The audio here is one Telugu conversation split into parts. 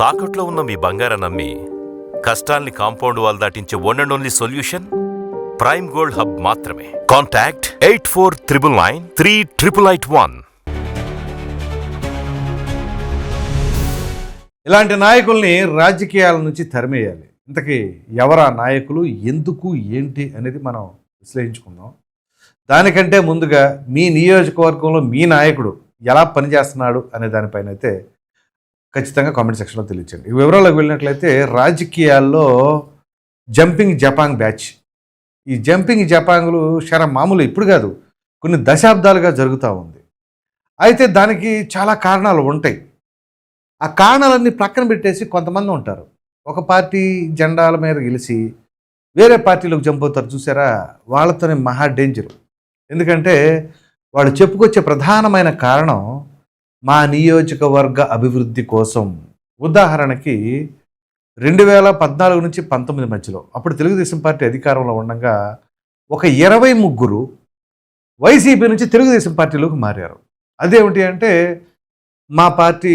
తాకట్లో ఉన్న మీ బంగారం నమ్మి కష్టాల్ని compound wall దాటించే one and only solution prime gold hub మాత్రమే. Contact eight four triple nine three triple eight one ఇలాంటి నాయకుల్ని రాజకీయాల నుంచి తరిమేయాలి. ఇంతకీ ఎవరా నాయకులు ఎందుకు ఏంటి అనేది మనం విశ్లేషించుకుందాం. దానికంటే ముందుగా మీ నియోజకవర్గంలో మీ నాయకుడు ఎలా పనిచేస్తున్నాడు అనే దానిపైన అయితే ఖచ్చితంగా కామెంట్ సెక్షన్లో తెలియచండి ఈ వివరాలకు వెళ్ళినట్లయితే రాజకీయాల్లో జంపింగ్ జపాంగ్ బ్యాచ్. ఈ జంపింగ్ జపాంగ్లు శర మామూలు ఇప్పుడు కాదు కొన్ని దశాబ్దాలుగా జరుగుతూ ఉంది. అయితే దానికి చాలా కారణాలు ఉంటాయి. ఆ కారణాలన్నీ ప్రక్కన పెట్టేసి కొంతమంది ఉంటారు. ఒక పార్టీ జెండాల మీద గెలిచి వేరే పార్టీలోకి చంపుతారు చూసారా? వాళ్ళతోనే మహా డేంజర్. ఎందుకంటే వాళ్ళు చెప్పుకొచ్చే ప్రధానమైన కారణం మా నియోజకవర్గ అభివృద్ధి కోసం. ఉదాహరణకి రెండు వేల పద్నాలుగు నుంచి పంతొమ్మిది మధ్యలో అప్పుడు తెలుగుదేశం పార్టీ అధికారంలో ఉండగా ఒక ఇరవై ముగ్గురు వైసీపీ నుంచి తెలుగుదేశం పార్టీలోకి మారారు. అదేమిటి అంటే మా పార్టీ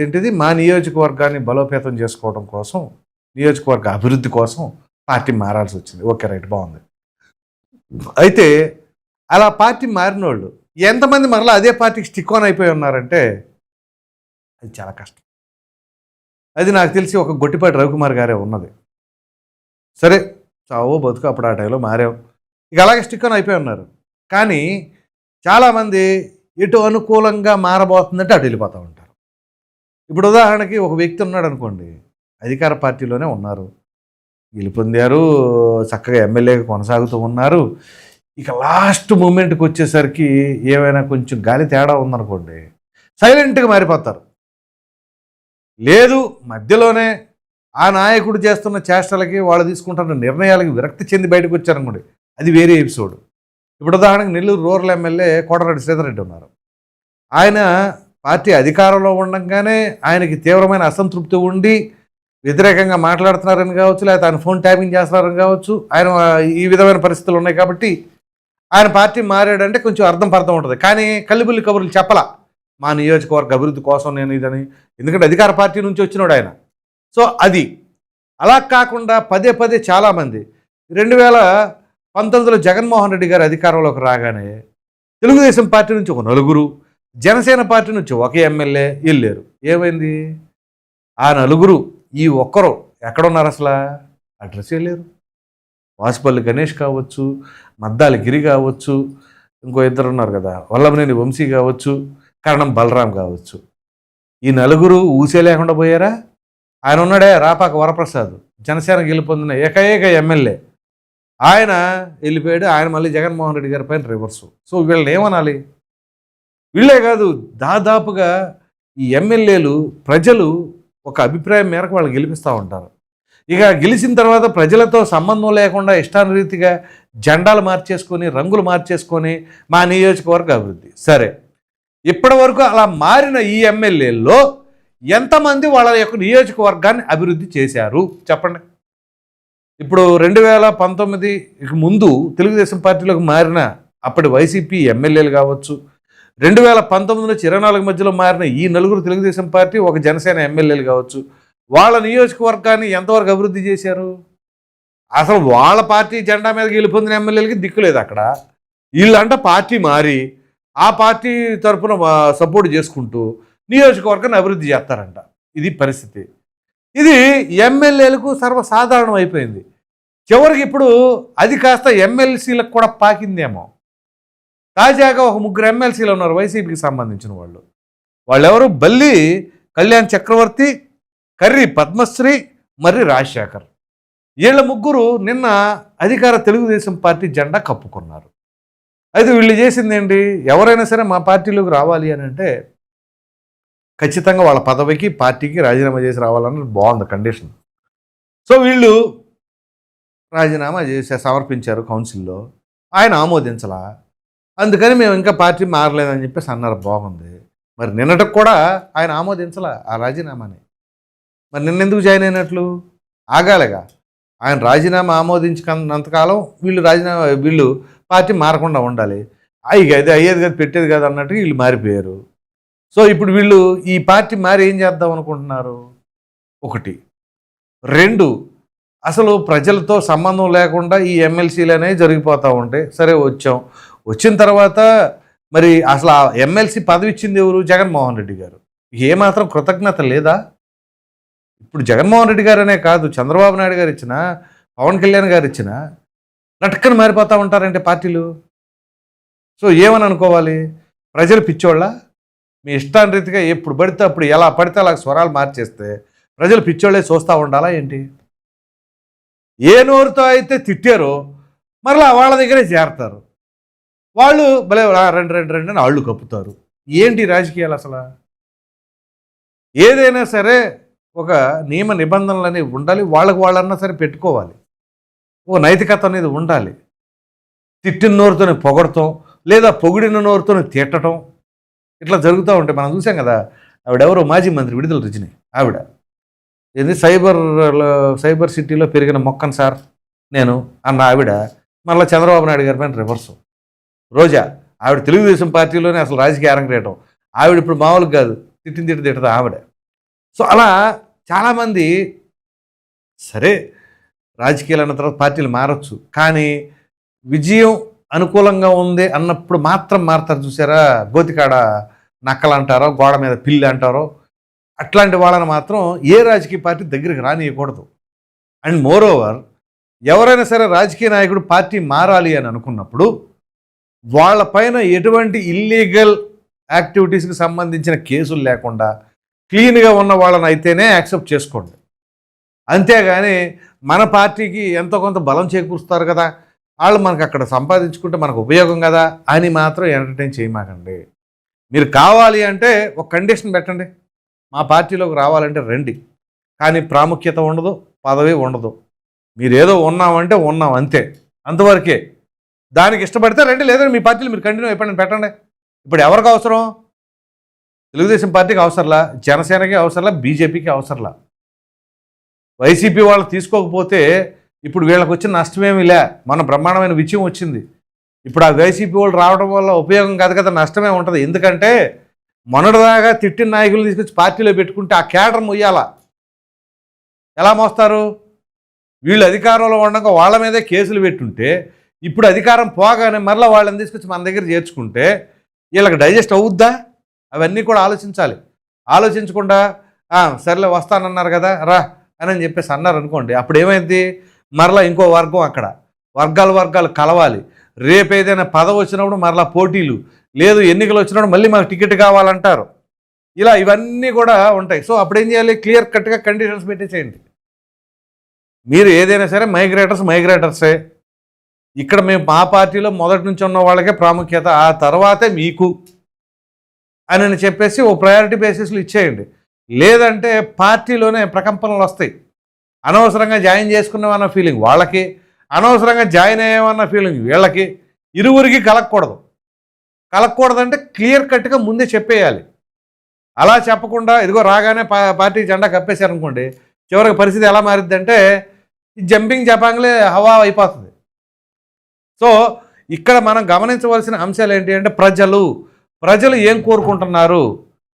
ఏంటిది? మా నియోజకవర్గాన్ని బలోపేతం చేసుకోవడం కోసం నియోజకవర్గ అభివృద్ధి కోసం పార్టీ మారాల్సి వచ్చింది. ఓకే రైట్ బాగుంది. అయితే అలా పార్టీ మారిన వాళ్ళు ఎంతమంది మరలా అదే పార్టీకి స్టిక్ ఆన్ అయిపోయి ఉన్నారంటే అది చాలా కష్టం. అది నాకు తెలిసి ఒక గొట్టిపాటి రవికుమార్ గారే ఉన్నది. సరే చావో బతుకు అప్పుడు ఆ టైంలో మారాం. ఇక అలాగే స్టిక్ ఆన్ అయిపోయి ఉన్నారు. కానీ చాలామంది ఎటు అనుకూలంగా మారబోతుందంటే అటు వెళ్ళిపోతూ ఉంటారు. ఇప్పుడు ఉదాహరణకి ఒక వ్యక్తి ఉన్నాడు అనుకోండి అధికార పార్టీలోనే ఉన్నారు. గెలుపొందారు చక్కగా ఎమ్మెల్యేగా కొనసాగుతూ ఉన్నారు. ఇక లాస్ట్ మూమెంట్కి వచ్చేసరికి ఏమైనా కొంచెం గాలి తేడా ఉందనుకోండి సైలెంట్గా మారిపోతారు. లేదు మధ్యలోనే ఆ నాయకుడు చేస్తున్న చేష్టలకి వాళ్ళు తీసుకుంటున్న నిర్ణయాలకి విరక్తి చెంది బయటకు వచ్చారనుకోండి అది వేరే ఎపిసోడ్. ఇప్పుడు ఉదాహరణకు నెల్లూరు రూరల్ ఎమ్మెల్యే కోటరెడ్డి శ్రీధర్రెడ్డి ఉన్నారు. ఆయన పార్టీ అధికారంలో ఉండగానే ఆయనకి తీవ్రమైన అసంతృప్తి ఉండి వ్యతిరేకంగా మాట్లాడుతున్నారని కావచ్చు లేకపోతే ఆయన ఫోన్ ట్యాపింగ్ చేస్తున్నారని కావచ్చు ఆయన ఈ విధమైన పరిస్థితులు ఉన్నాయి కాబట్టి ఆయన పార్టీ మారాడంటే కొంచెం అర్థం పర్థం ఉంటుంది. కానీ కల్లిబుల్లి కబుర్లు చెప్పలా. మా నియోజకవర్గ అభివృద్ధి కోసం నేను ఇదని. ఎందుకంటే అధికార పార్టీ నుంచి వచ్చినాడు ఆయన. సో అది. అలా కాకుండా పదే పదే చాలామంది. రెండు వేల పంతొమ్మిదిలో జగన్మోహన్ రెడ్డి గారు అధికారంలోకి రాగానే తెలుగుదేశం పార్టీ నుంచి ఒక నలుగురు జనసేన పార్టీ నుంచి ఒక ఎమ్మెల్యే వెళ్ళారు. ఏమైంది? ఆ నలుగురు ఈ ఒక్కరు ఎక్కడున్నారు అసలు? అడ్రస్ వెళ్ళారు. వాసుపల్లి గణేష్ కావచ్చు మద్దాలి గిరి కావచ్చు ఇంకో ఇద్దరు ఉన్నారు కదా వల్లభనేని వంశీ కావచ్చు కరణం బలరాం కావచ్చు. ఈ నలుగురు ఊసే లేకుండా పోయారా? ఆయన ఉన్నాడే రాపాక వరప్రసాద్ జనసేన గెలుపొందిన ఏకైక ఎమ్మెల్యే. ఆయన వెళ్ళిపోయాడు ఆయన మళ్ళీ జగన్మోహన్ రెడ్డి గారి పైన రివర్సు సో వీళ్ళని ఏమనాలి? వీళ్ళే కాదు దాదాపుగా ఈ ఎమ్మెల్యేలు ప్రజలు ఒక అభిప్రాయం మేరకు వాళ్ళు గెలిపిస్తూ ఉంటారు. ఇక గెలిచిన తర్వాత ప్రజలతో సంబంధం లేకుండా ఇష్టానురీతిగా జెండాలు మార్చేసుకొని రంగులు మార్చేసుకొని మా నియోజకవర్గ అభివృద్ధి. సరే. ఇప్పటి వరకు అలా మారిన ఈ ఎమ్మెల్యేల్లో ఎంతమంది వాళ్ళ యొక్క నియోజకవర్గాన్ని అభివృద్ధి చేశారు? చెప్పండి. ఇప్పుడు రెండు వేల పంతొమ్మిది ముందు తెలుగుదేశం పార్టీలోకి మారిన అప్పటి వైసీపీ ఎమ్మెల్యేలు కావచ్చు. రెండు వేల పంతొమ్మిది నుంచి ఇరవై నాలుగు మధ్యలో మారిన ఈ నలుగురు తెలుగుదేశం పార్టీ ఒక జనసేన ఎమ్మెల్యేలు కావచ్చు. వాళ్ళ నియోజకవర్గాన్ని ఎంతవరకు అభివృద్ధి చేశారు? అసలు వాళ్ళ పార్టీ జెండా మీద గెలుపొందిన ఎమ్మెల్యేలకి దిక్కులేదు అక్కడ. వీళ్ళంట పార్టీ మారి ఆ పార్టీ తరఫున సపోర్ట్ చేసుకుంటూ నియోజకవర్గాన్ని అభివృద్ధి చేస్తారంట. ఇది పరిస్థితి. ఇది ఎమ్మెల్యేలకు సర్వసాధారణం అయిపోయింది. చివరికి ఇప్పుడు అది కాస్త ఎమ్మెల్సీలకు కూడా పాకిందేమో. తాజాగా ఒక ముగ్గురు ఎమ్మెల్సీలు ఉన్నారు వైసీపీకి సంబంధించిన వాళ్ళు. వాళ్ళెవరు? బల్లి కళ్యాణ్ చక్రవర్తి కర్రి పద్మశ్రీ మర్రి రాజశేఖర్. వీళ్ళ ముగ్గురు నిన్న అధికార తెలుగుదేశం పార్టీ జెండా కప్పుకున్నారు. అయితే వీళ్ళు చేసింది ఏంటి? ఎవరైనా సరే మా పార్టీలోకి రావాలి అని అంటే ఖచ్చితంగా వాళ్ళ పదవికి పార్టీకి రాజీనామా చేసి రావాలన్నది బాగుంది కండిషన్ సో వీళ్ళు రాజీనామా చేసి సమర్పించారు కౌన్సిల్లో. ఆయన ఆమోదించలా. అందుకని మేము ఇంకా పార్టీ మారలేదని చెప్పేసి అన్నారు. బాగుంది. మరి నిన్నటికి కూడా ఆయన ఆమోదించలా ఆ రాజీనామాని? మరి నిన్నెందుకు జాయిన్ అయినట్లు? ఆగాలిగా. ఆయన రాజీనామా ఆమోదించుకున్నంతకాలం వీళ్ళు రాజీనామా వీళ్ళు పార్టీ మారకుండా ఉండాలి. అయ్యి అది అయ్యేది కదా పెట్టేది కదా అన్నట్టు వీళ్ళు మారిపోయారు. సో ఇప్పుడు వీళ్ళు ఈ పార్టీ మారి ఏం చేద్దాం అనుకుంటున్నారు? ఒకటి. రెండు అసలు ప్రజలతో సంబంధం లేకుండా ఈ ఎమ్మెల్సీలు అనేవి జరిగిపోతూ ఉంటాయి సరే వచ్చాం. వచ్చిన తర్వాత మరి అసలు ఆ ఎమ్మెల్సీ పదవి ఇచ్చింది ఎవరు? జగన్మోహన్ రెడ్డి గారు. ఏమాత్రం కృతజ్ఞత లేదా? ఇప్పుడు జగన్మోహన్ రెడ్డి గారనే కాదు చంద్రబాబు నాయుడు గారు ఇచ్చిన పవన్ కళ్యాణ్ గారు ఇచ్చిన నట్టుకని మారిపోతూ ఉంటారంటే పార్టీలు. సో ఏమని అనుకోవాలి? ప్రజలు పిచ్చోళ్ళ? మీ ఇష్టానురీతిగా ఎప్పుడు పడితే అప్పుడు ఎలా పడితే అలా స్వరాలు మార్చేస్తే ప్రజలు పిచ్చోళ్ళే చూస్తూ ఉండాలా ఏంటి? ఏ నోరుతో అయితే తిట్టారో మరలా వాళ్ళ దగ్గరే చేరతారు. వాళ్ళు భలే రెండు రెండు రెండు అని అళ్ళు కప్పుతారు. ఏంటి రాజకీయాలు అసలు? ఏదైనా సరే ఒక నియమ నిబంధనలు అనేవి ఉండాలి వాళ్ళకి వాళ్ళన్నా సరే పెట్టుకోవాలి. ఓ నైతికత అనేది ఉండాలి. తిట్టిన నోరుతోనే పొగడటం లేదా పొగిడిన నోరుతోనే తిట్టడం ఇట్లా జరుగుతూ ఉంటాయి మనం చూసాం కదా ఆవిడెవరో మాజీ మంత్రి విడుదల రజని ఆవిడ. ఏంది సైబర్ సైబర్ సిటీలో పెరిగిన మొక్కను సార్ నేను అన్న ఆవిడ మళ్ళీ చంద్రబాబు నాయుడు గారి పైన రివర్సు. రోజా ఆవిడ తెలుగుదేశం పార్టీలోనే అసలు రాజకీయ అరంగేయటం. ఆవిడ ఇప్పుడు మామూలుగా కాదు తిట్టిన తిట్టి తిట్టదు ఆవిడ. సో అలా చాలామంది సరే రాజకీయాలు అన్న తర్వాత పార్టీలు మారచ్చు కానీ విజయం అనుకూలంగా ఉంది అన్నప్పుడు మాత్రం మారుతారు చూసారా? గోతికాడ నక్కలు అంటారో గోడ మీద పిల్లి అంటారో అట్లాంటి వాళ్ళని మాత్రం ఏ రాజకీయ పార్టీ దగ్గరికి రానియకూడదు. అండ్ మోర్ ఓవర్ ఎవరైనా సరే రాజకీయ నాయకుడు పార్టీ మారాలి అని అనుకున్నప్పుడు వాళ్ళపైన ఎటువంటి ఇల్లీగల్ యాక్టివిటీస్కి సంబంధించిన కేసులు లేకుండా క్లీన్గా ఉన్న వాళ్ళని అయితేనే యాక్సెప్ట్ చేసుకోండి. అంతేగాని మన పార్టీకి ఎంతో కొంత బలం చేకూరుస్తారు కదా వాళ్ళు మనకు అక్కడ సంపాదించుకుంటే మనకు ఉపయోగం కదా అని మాత్రం ఎంటర్టైన్ చేయమాకండి. మీరు కావాలి అంటే ఒక కండిషన్ పెట్టండి. మా పార్టీలోకి రావాలంటే రండి. కానీ ప్రాముఖ్యత ఉండదు పదవి ఉండదు. మీరు ఏదో ఉన్నామంటే ఉన్నాం అంతే. అంతవరకే. దానికి ఇష్టపడితే రండి లేదంటే మీ పార్టీలో మీరు కంటిన్యూ అయిపోయింది పెట్టండి. ఇప్పుడు ఎవరికి అవసరం? తెలుగుదేశం పార్టీకి అవసరంలా జనసేనకి అవసరంలా బీజేపీకి అవసరంలా. వైసీపీ వాళ్ళు తీసుకోకపోతే ఇప్పుడు వీళ్ళకి వచ్చిన నష్టమేమీ లే. మన బ్రహ్మాండమైన విజయం వచ్చింది. ఇప్పుడు ఆ వైసీపీ వాళ్ళు రావడం వల్ల ఉపయోగం కాదు కదా నష్టమే ఉంటుంది. ఎందుకంటే మొన్నటిదాకా తిట్టిన నాయకులు తీసుకొచ్చి పార్టీలో పెట్టుకుంటే ఆ కేడర్ మొయ్యాల? ఎలా మోస్తారు? వీళ్ళు అధికారంలో ఉండగా వాళ్ళ మీదే కేసులు పెట్టుంటే ఇప్పుడు అధికారం పోగానే మరలా వాళ్ళని తీసుకొచ్చి మన దగ్గర చేర్చుకుంటే వీళ్ళకి డైజెస్ట్ అవుద్దా? అవన్నీ కూడా ఆలోచించాలి. ఆలోచించకుండా సర్లే వస్తానన్నారు కదా రా అని అని చెప్పేసి అన్నారు అనుకోండి. అప్పుడు ఏమైంది? మరలా ఇంకో వర్గం అక్కడ. వర్గాలు వర్గాలు కలవాలి. రేపు ఏదైనా పదవి వచ్చినప్పుడు మరలా పోటీలు. లేదు ఎన్నికలు వచ్చినప్పుడు మళ్ళీ మాకు టికెట్ కావాలంటారు. ఇలా ఇవన్నీ కూడా ఉంటాయి. సో అప్పుడు ఏం చేయాలి? క్లియర్ కట్గా కండిషన్స్ పెట్టేసేయండి. మీరు ఏదైనా సరే మైగ్రేటర్స్ మైగ్రేటర్సే. ఇక్కడ మేము మా పార్టీలో మొదటి నుంచి ఉన్న వాళ్ళకే ప్రాముఖ్యత. ఆ తర్వాతే మీకు. అని చెప్పేసి ఓ ప్రయారిటీ బేసిస్లో ఇచ్చేయండి. లేదంటే పార్టీలోనే ప్రకంపనలు వస్తాయి. అనవసరంగా జాయిన్ చేసుకున్నామన్న ఫీలింగ్ వాళ్ళకి అనవసరంగా జాయిన్ అయ్యామన్న ఫీలింగ్ వీళ్ళకి ఇరువురికి కలగకూడదు. కలగకూడదంటే క్లియర్ కట్గా ముందే చెప్పేయాలి. అలా చెప్పకుండా ఇదిగో రాగానే పార్టీ జెండా కప్పేశారనుకోండి చివరికి పరిస్థితి ఎలా మారిద్దంటే ఈ జంపింగ్ జపాంగ్లే హవా అయిపోతుంది. సో ఇక్కడ మనం గమనించవలసిన అంశాలు ఏంటి అంటే ప్రజలు ప్రజలు ఏం కోరుకుంటున్నారు?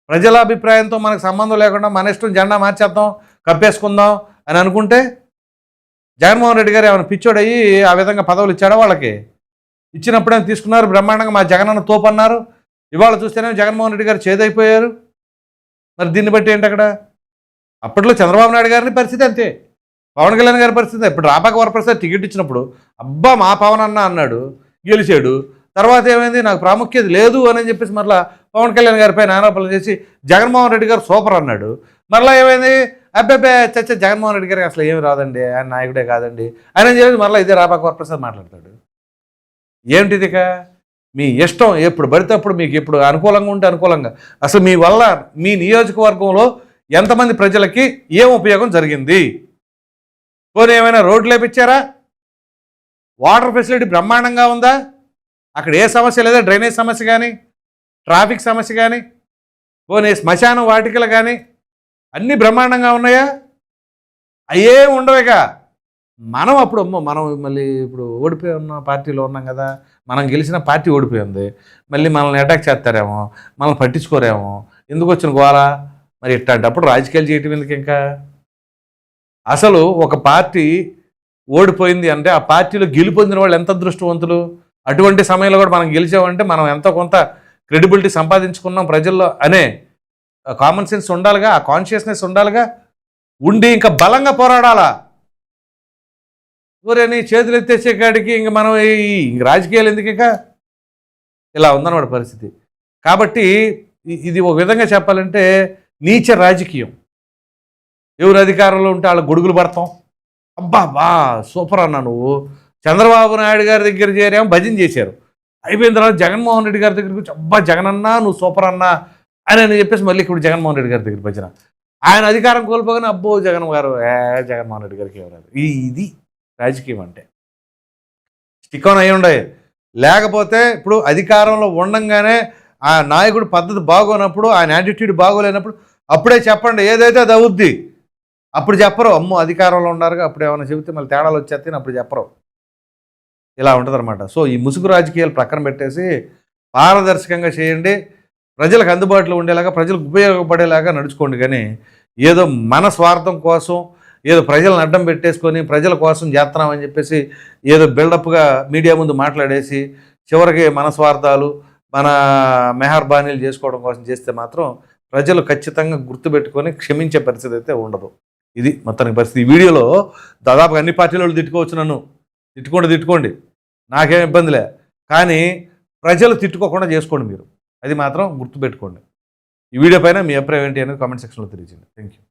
ప్రజల అభిప్రాయంతో మనకు సంబంధం లేకుండా మన ఇష్టం జెండా మార్చేద్దాం కప్పేసుకుందాం అని అనుకుంటే జగన్మోహన్ రెడ్డి గారు ఏమైనా పిచ్చోడయ్యి ఆ విధంగా పదవులు ఇచ్చాడా వాళ్ళకి? ఇచ్చినప్పుడే తీసుకున్నారు? బ్రహ్మాండంగా మా జగనన్న తోపన్నారు. ఇవాళ చూస్తేనే జగన్మోహన్ రెడ్డి గారు చేదైపోయారు. మరి దీన్ని బట్టి ఏంటి అక్కడ? అప్పట్లో చంద్రబాబు నాయుడు గారిని పరిస్థితి అంతే. పవన్ కళ్యాణ్ గారి పరిస్థితి ఇప్పుడు రాపాక వరప్రసాద్ టికెట్ ఇచ్చినప్పుడు అబ్బా మా పవన్ అన్న అన్నాడు గెలిచాడు. తర్వాత ఏమైంది? నాకు ప్రాముఖ్యత లేదు అని చెప్పేసి మరలా పవన్ కళ్యాణ్ గారిపై ఆరోపణలు చేసి జగన్మోహన్ రెడ్డి గారు సూపర్ అన్నాడు. మరలా ఏమైంది? అబ్బాబే చచ్చ జగన్మోహన్ రెడ్డి గారికి అసలు ఏమి రాదండి. ఆయన నాయకుడే కాదండి. ఆయన చెప్పేసి మరలా ఇదే రాపాక వరప్రసాద్ మాట్లాడతాడు. ఏమిటిది మీ ఇష్టం ఎప్పుడు పడితే అప్పుడు మీకు ఎప్పుడు అనుకూలంగా ఉంటే అనుకూలంగా. అసలు మీ వల్ల మీ నియోజకవర్గంలో ఎంతమంది ప్రజలకి ఏం ఉపయోగం జరిగింది? పోనీ ఏమైనా రోడ్లు లేపించారా వాటర్ ఫెసిలిటీ బ్రహ్మాండంగా ఉందా? అక్కడ ఏ సమస్య లేదా? డ్రైనేజ్ సమస్య కానీ ట్రాఫిక్ సమస్య కానీ పోనీ శ్మశానం వాటికలు కానీ అన్నీ బ్రహ్మాండంగా ఉన్నాయా? అయ్యే ఉండవేక మనం అప్పుడు అమ్మో మనం మళ్ళీ ఇప్పుడు ఓడిపోయి ఉన్న పార్టీలో ఉన్నాం కదా మనం గెలిచిన పార్టీ ఓడిపోయింది మళ్ళీ మనల్ని అటాక్ చేస్తారేమో మనల్ని పట్టించుకోరేమో ఎందుకు వచ్చిన గోరా మరి ఇట్లాంటప్పుడు రాజకీయాలు చేయటం ఎందుకు ఇంకా? అసలు ఒక పార్టీ ఓడిపోయింది అంటే ఆ పార్టీలో గెలుపొందిన వాళ్ళు ఎంత అదృష్టవంతులు? అటువంటి సమయంలో కూడా మనం గెలిచామంటే మనం ఎంతో కొంత క్రెడిబిలిటీ సంపాదించుకున్నాం ప్రజల్లో అనే కామన్ సెన్స్ ఉండాలిగా ఆ కాన్షియస్నెస్ ఉండాలిగా ఉండి ఇంకా బలంగా పోరాడాలా? ఊరేని చేతులు ఎత్తేసే కాడికి ఇంక మనం ఈ ఇంక రాజకీయాలు ఎందుకు ఇక? ఇలా ఉందన్నమాట పరిస్థితి. కాబట్టి ఇది ఒక విధంగా చెప్పాలంటే నీచ రాజకీయం. ఎవరు అధికారంలో ఉంటే వాళ్ళ గొడుగులు పడతాం. అబ్బా బా సూపర్ అన్నా నువ్వు. చంద్రబాబు నాయుడు గారి దగ్గర చేరాము భజన చేశారు. అయిపోయిన తర్వాత జగన్మోహన్ రెడ్డి గారి దగ్గరికి వచ్చి అబ్బా జగన్ అన్నా నువ్వు సూపర్ అన్నా అని అని చెప్పేసి మళ్ళీ ఇప్పుడు జగన్మోహన్ రెడ్డి గారి దగ్గర భజన. ఆయన అధికారం కోల్పోగానే అబ్బో జగన్ గారు ఏ జగన్మోహన్ రెడ్డి గారికి ఎవరాదు ఇది రాజకీయం అంటే. స్టిక్ అయి ఉండే లేకపోతే ఇప్పుడు అధికారంలో ఉండంగానే ఆ నాయకుడు పద్ధతి బాగోనప్పుడు ఆయన యాటిట్యూడ్ బాగోలేనప్పుడు అప్పుడే చెప్పండి ఏదైతే అది అవుద్ది అప్పుడు చెప్పరు. అమ్మో అధికారంలో ఉన్నారుగా అప్పుడు ఏమైనా చెబితే మళ్ళీ తేడాలు వచ్చేస్తే అప్పుడు చెప్పరు. ఇలా ఉంటుంది సో ఈ ముసుగు రాజకీయాలు ప్రక్కన పెట్టేసి పారదర్శకంగా చేయండి. ప్రజలకు అందుబాటులో ఉండేలాగా ప్రజలకు ఉపయోగపడేలాగా నడుచుకోండి. కానీ ఏదో మన స్వార్థం కోసం ఏదో ప్రజలను అడ్డం పెట్టేసుకొని ప్రజల కోసం చేస్తున్నామని చెప్పేసి ఏదో బిల్డప్గా మీడియా ముందు మాట్లాడేసి చివరికి మన స్వార్థాలు మన మెహర్బానీలు చేసుకోవడం కోసం చేస్తే మాత్రం ప్రజలు ఖచ్చితంగా గుర్తుపెట్టుకొని క్షమించే పరిస్థితి అయితే ఉండదు. ఇది మొత్తానికి పరిస్థితి. ఈ వీడియోలో దాదాపుగా అన్ని పార్టీల వాళ్ళు తిట్టుకోవచ్చు నన్ను. తిట్టుకోండి తిట్టుకోండి. నాకేం ఇబ్బందిలే. కానీ ప్రజలు తిట్టుకోకుండా చేసుకోండి మీరు. అది మాత్రం గుర్తుపెట్టుకోండి. ఈ వీడియో పైన మీ అభిప్రాయం ఏంటి అనేది కామెంట్ సెక్షన్లో తెలియజేయండి. Thank you